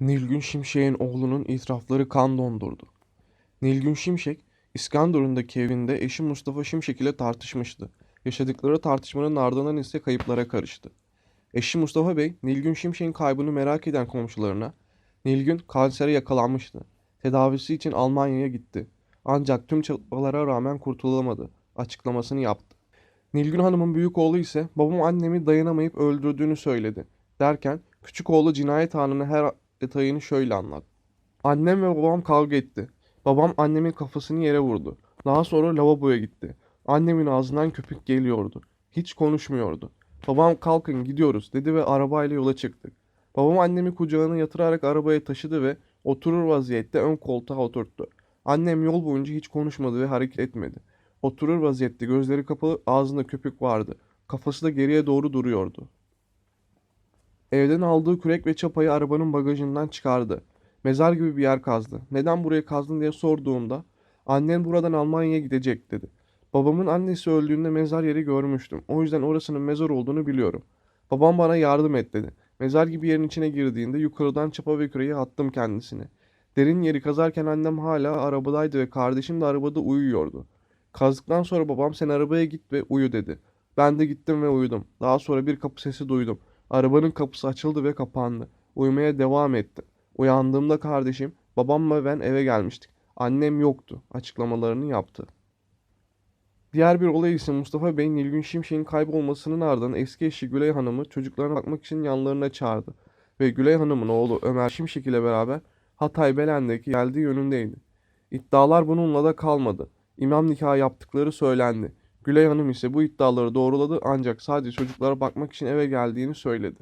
Nilgün Şimşek'in oğlunun itirafları kan dondurdu. Nilgün Şimşek, İskenderun'daki evinde eşi Mustafa Şimşek ile tartışmıştı. Yaşadıkları tartışmanın ardından ise kayıplara karıştı. Eşi Mustafa Bey, Nilgün Şimşek'in kaybını merak eden komşularına, Nilgün kansere yakalanmıştı. Tedavisi için Almanya'ya gitti. Ancak tüm çabalara rağmen kurtulamadı. Açıklamasını yaptı. Nilgün Hanım'ın büyük oğlu ise babam annemi dayanamayıp öldürdüğünü söyledi. Derken küçük oğlu cinayet anını her detayını şöyle anlattı. Annem ve babam kavga etti. Babam annemin kafasını yere vurdu. Daha sonra lavaboya gitti. Annemin ağzından köpük geliyordu. Hiç konuşmuyordu. Babam kalkın gidiyoruz dedi ve arabayla yola çıktık. Babam annemi kucağına yatırarak arabaya taşıdı ve oturur vaziyette ön koltuğa oturttu. Annem yol boyunca hiç konuşmadı ve hareket etmedi. Oturur vaziyette gözleri kapalı ağzında köpük vardı. Kafası da geriye doğru duruyordu. Evden aldığı kürek ve çapayı arabanın bagajından çıkardı. Mezar gibi bir yer kazdı. Neden buraya kazdın diye sorduğumda annen buradan Almanya'ya gidecek dedi. Babamın annesi öldüğünde mezar yeri görmüştüm. O yüzden orasının mezar olduğunu biliyorum. Babam bana yardım et dedi. Mezar gibi yerin içine girdiğinde yukarıdan çapa ve küreği attım kendisine. Derin yeri kazarken annem hala arabadaydı ve kardeşim de arabada uyuyordu. Kazdıktan sonra babam sen arabaya git ve uyu dedi. Ben de gittim ve uyudum. Daha sonra bir kapı sesi duydum. Arabanın kapısı açıldı ve kapandı. Uyumaya devam ettim. Uyandığımda kardeşim, babamla ben eve gelmiştik. Annem yoktu. Açıklamalarını yaptı. Diğer bir olay ise Mustafa Bey Nilgün Şimşek'in kaybolmasının ardından eski eşi Gülay Hanım'ı çocuklarına bakmak için yanlarına çağırdı. Ve Gülay Hanım'ın oğlu Ömer Şimşek ile beraber Hatay Belen'deki geldiği yönündeydi. İddialar bununla da kalmadı. İmam nikahı yaptıkları söylendi. Gülay Hanım ise bu iddiaları doğruladı ancak sadece çocuklara bakmak için eve geldiğini söyledi.